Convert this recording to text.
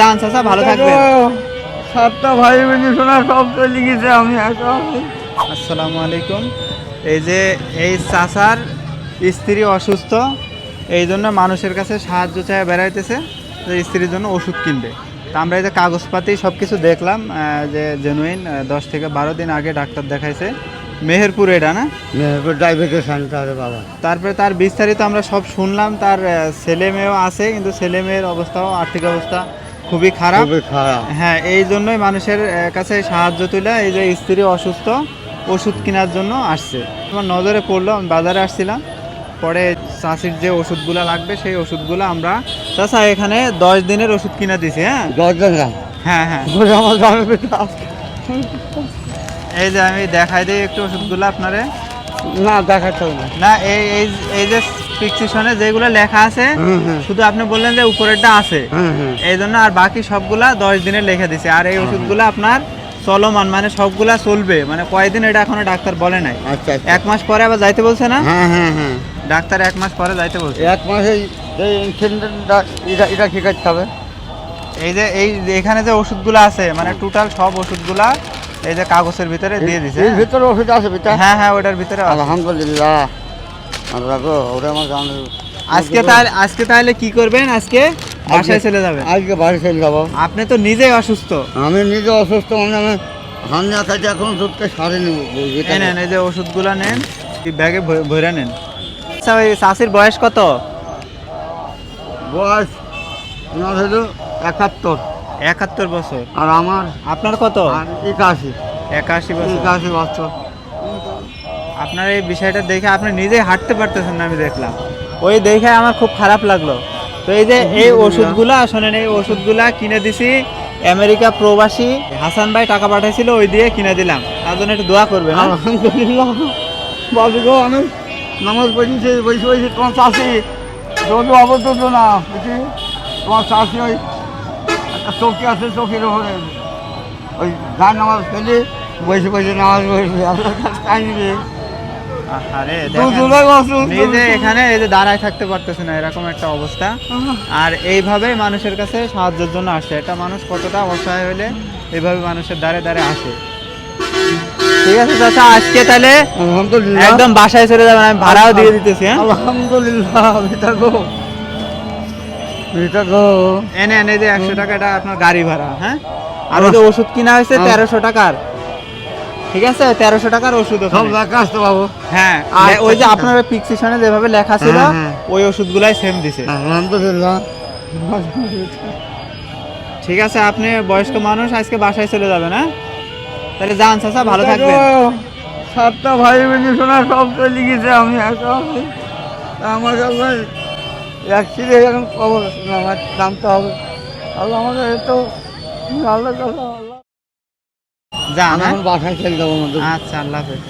যান চাচা ভালো থাকবেন। সাতটা ভাই বোন শোনা সব চলে গেছে আমি একা আসসালামু আলাইকুম। এই যে এই চাচার স্ত্রী অসুস্থ এই জন্য মানুষের কাছে সাহায্য চায় বেড়াইতেছে যে স্ত্রীর জন্য ওষুধ কিনবে। তা আমরা এই যে কাগজপাতি সব কিছু দেখলাম যে জেনুইন দশ থেকে বারো দিন আগে ডাক্তার দেখাইছে। মেহেরপুর এটা না? মেহেরপুর ডায়াবেটিস সেন্টারে বাবা। তারপরে তার বিস্তারিত আমরা সব শুনলাম তার ছেলে মেয়েও আছে কিন্তু ছেলে মেয়ের অবস্থাও আর্থিক অবস্থা খুবই খারাপ। খারাপ। হ্যাঁ এই জন্যই মানুষের কাছে সাহায্য তুলে এই যে স্ত্রী অসুস্থ ওষুধ কেনার জন্য আসছে। আমার নজরে পড়ল আমি বাজারে আসছিলাম। পরে চাষির যে ওষুধগুলো লাগবে সেই ওষুধগুলো আমরা চাষা এখানে দশ দিনের ওষুধ কিনে দিছি হ্যাঁ? গান হ্যাঁ হ্যাঁ। এই যে আমি দেখাই দিই একটু ওষুধগুলো আপনারে। না দেখাতে না। না এই এই এই যে প্রিসক্রিপশনে যেগুলো লেখা আছে। শুধু আপনি বললেন যে উপরেরটা আছে। এই জন্য আর বাকি সবগুলা দশ দিনে লিখে দিছে। আর এই ওষুধগুলো আপনার চলমান মানে সবগুলা চলবে। মানে কয়দিন এটা এখনও ডাক্তার বলে নাই। আচ্ছা আচ্ছা। এক মাস পরে আবার যাইতে বলছে না? হ্যাঁ হ্যাঁ হ্যাঁ। ডাক্তার এক মাস পরে যাইতে বলছে। এক মাসে এটা এটা কি করতে হবে? এই যে এই যে এখানে যে ওষুধগুলো আছে মানে টোটাল সব ওষুধগুলা এই যে কাগজের ভিতরে দিয়ে দিছে এর ভিতরে ওষুধ আছে হ্যাঁ হ্যাঁ ওটার ভিতরে আলহামদুলিল্লাহ। আজকে তাহলে আজকে তাহলে কি করবেন? আজকে বাসায় চলে যাবেন। আজকে বাড়ি চলে যাব। আপনি তো নিজেই অসুস্থ। আমি নিজে অসুস্থ মানে আমি হান্না খাইতে এখন দুধকে সারে নেব নেন এই যে ওষুধগুলো নেন ব্যাগে ভরে- নেন। আচ্ছা ওই চাষির বয়স কত? বয়স ওনার হলো একাত্তর। একাত্তর বছর। আর আমার আপনার কত? একাশি। একাশি বছর। একাশি বছর। আপনার এই বিষয়টা দেখে আপনি নিজেই হাঁটতে পারতেছেন না, আমি দেখলাম। ওই দেখে আমার খুব খারাপ লাগল। তো এই যে এই ওষুধগুলা, শোনেন, এই ওষুধগুলা কিনে দিছি, আমেরিকা প্রবাসী হাসান ভাই টাকা পাঠাইছিল, ওই দিয়ে কিনে দিলাম। তার জন্য একটু দোয়া করবেন হ্যাঁ? আলহামদুলিল্লাহ। বাবু গো, আমি নামাজ পড়িয়েছি বসে বসে তোমার চাষি রোদ অবদ্ধ না বুঝছি তোমার চাষি ওই একটা চৌকি আছে, চৌকির ওপরে, ওই গান নামাজ ফেলে বসে বসে নামাজ আপনার কাছে তাই নিবে আরে দুধ দেখেন, উলাই বসুন, নিজে এখানে এই যে দাঁড়ায় থাকতে পারতেছে না এরকম একটা অবস্থা। আর এইভাবে মানুষের কাছে সাহায্যের জন্য আসে। এটা মানুষ কতটা অসহায় হলে এইভাবে মানুষের দ্বারে দ্বারে আসে। ঠিক আছে চাচা আজকে তাহলে একদম বাসায় চলে যাবেন আমি ভাড়াও দিয়ে দিতেছি হ্যাঁ? আলহামদুলিল্লাহ গো। এনে এনে যে একশো টাকা এটা আপনার গাড়ি ভাড়া হ্যাঁ? আর ওষুধ কিনা হয়েছে তেরোশো টাকার। ঠিক আছে? তেরোশো টাকার ওষুধ সব লেখা আসতে পাবো। হ্যাঁ আচ্ছা, ওই যে আপনার পিক্সিশনে যেভাবে লেখা ছিল হ্যাঁ, হ্যাঁ। ওই ওষুধগুলাই সেম দিছে। আলহামদুলিল্লাহ ঠিক আছে আপনি বয়স্ক মানুষ আজকে বাসায় চলে যাবেন হ্যাঁ? তাহলে যান চাচা ভালো থাকবেন। সাতটা ভাই বোন শোনা সব চলে গেছে আমি একা। তা আমার আবার অ্যাক্সিডেন্ট এখন খবর আমার নামতে হবে। আল্লাহ আমাদের তো আল্লাহ আল্লাহ যান বাসায় চলে যাব আচ্ছা আল্লাহ হাফেজ।